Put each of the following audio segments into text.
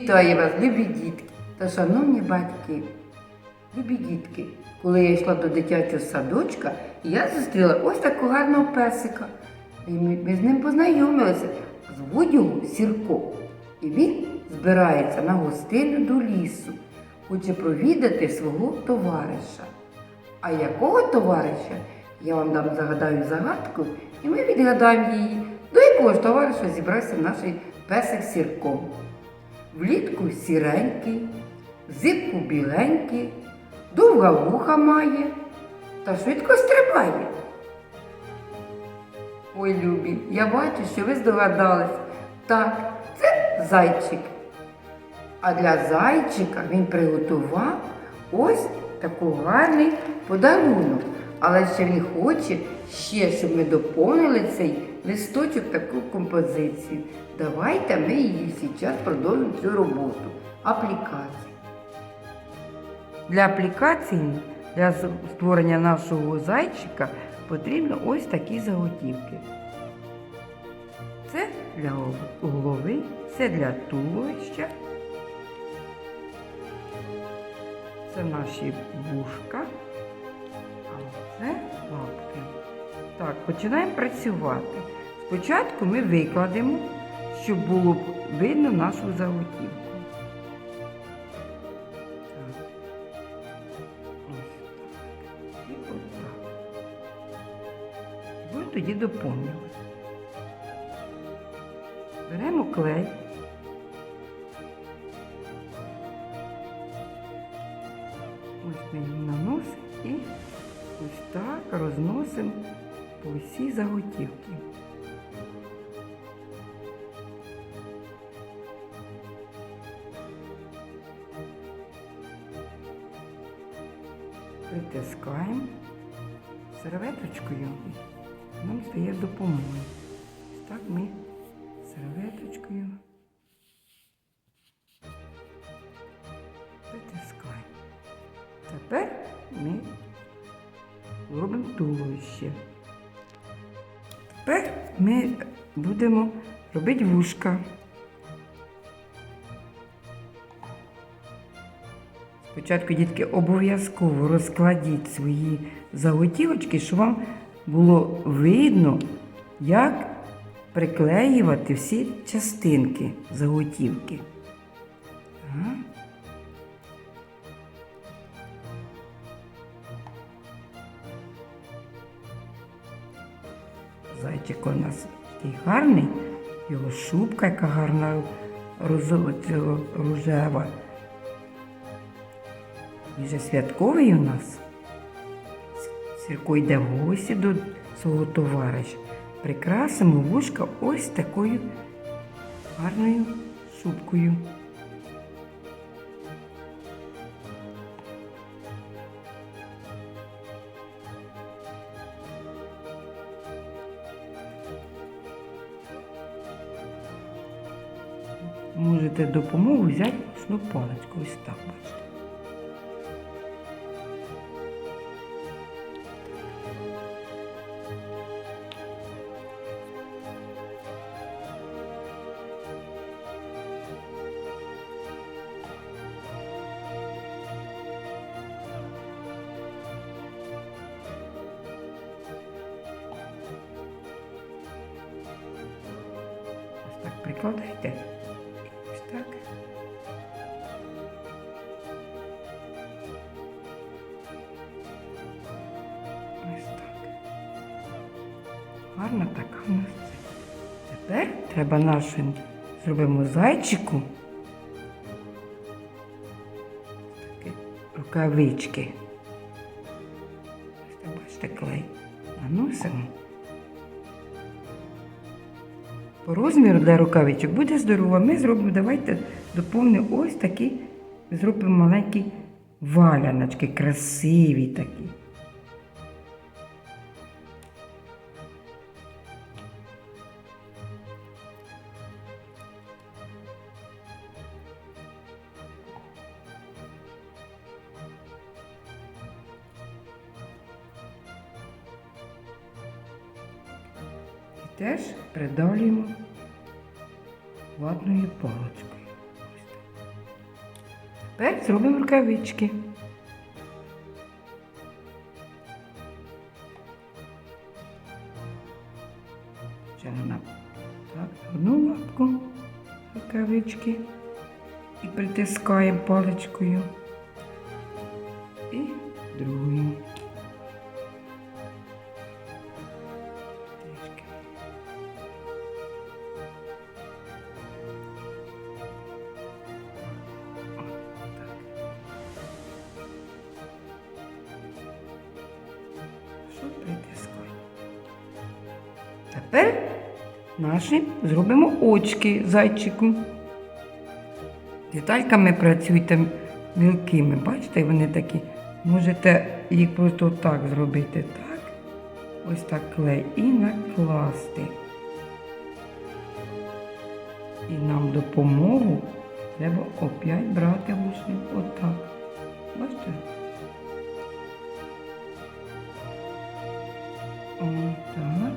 Вітаю вас, любі дітки та шановні батьки. Любі дітки, коли я йшла до дитячого садочка, я зустріла ось такого гарного песика. І ми, ми з ним познайомилися. Звуть його Сірко. І він збирається на гостину до лісу, хоче провідати свого товариша. А якого товариша? Я вам дам загадаю загадку, і ми відгадаємо її, до якого ж товариша зібрався наш песик Сірко. Влітку сіренький, взимку біленький, довга вуха має та швидко стрибає. Ой, любі, я бачу, що ви здогадались. Так, це зайчик. А для зайчика він приготував ось такий гарний подарунок. Але ще він хоче ще, щоб ми доповнили цей листочок таку композицію. Давайте ми її зараз продовжимо цю роботу. Аплікація. Для аплікації, для створення нашого зайчика потрібно ось такі заготівки. Це для голови, це для туловища. Це наші вушка, а це. Так, починаємо працювати. Спочатку ми викладемо, щоб було б видно нашу заготівку. Будемо тоді доповнювати. Беремо клей. Ось ми її наносимо і ось так розносимо по всій заготівці. Притискаємо серветочкою. Нам стає допомогою. Ось так ми серветочкою притискаємо. Тепер ми робимо туловище. Тепер ми будемо робити вушка. Спочатку, дітки, обов'язково розкладіть свої заготівочки, щоб вам було видно, як приклеювати всі частинки заготівки. Так. Зайчик у нас такий гарний, його шубка, яка гарна рожева. Він же святковий у нас. Сірко йде в гості до свого товариша. Прикрасимо вушка ось такою гарною шубкою. Можете допомогу взяти одну паличку, ось так бачите. Так. Гарна така у нас. Тепер треба нашим зробимо зайчику. Такі рукавички. Так бачите клей. Наносимо. По розміру для рукавичок буде здорово. Ми зробимо, давайте доповнимо ось такі, зробимо маленькі валяночки, красиві такі. Теж придавлюємо ватною так. Тепер зробимо рукавички. Так, одну лапку рукавички і притискаємо паличкою. Що притискай. Тепер наші зробимо очки зайчику. Детальками працюйте мілкими, бачите, вони такі. Можете їх просто так зробити, так? Ось так клей і накласти. І нам допомогу треба опять брати вушник. Отак. Бачите? Отак.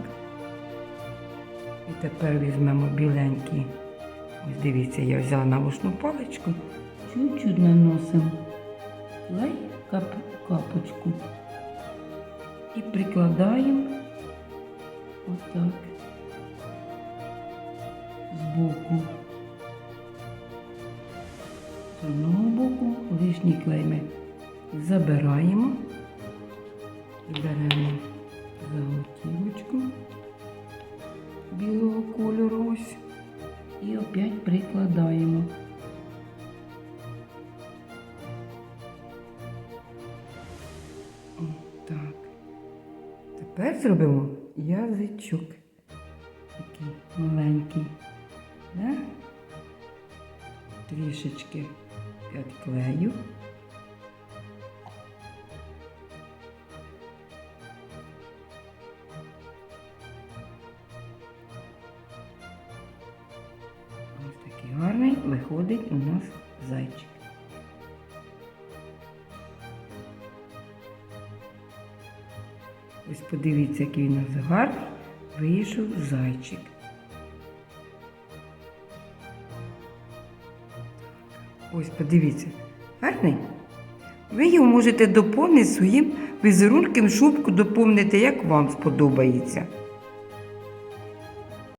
І тепер візьмемо біленький. Ось дивіться, я взяла навушну паличку, чуть-чуть наносимо клей кап, капочку і прикладаємо отак збоку. З одного боку лишній клей ми забираємо і беремо заготівочку білого кольору ось і опять прикладаємо. Так. Тепер зробимо язичок. Такий маленький. Да? Трішечки підклею. Виходить у нас зайчик. Ось подивіться, який у нас гарний вийшов зайчик. Ось подивіться, гарний. Ви його можете доповнити своїм візерунком шубку доповнити, як вам сподобається.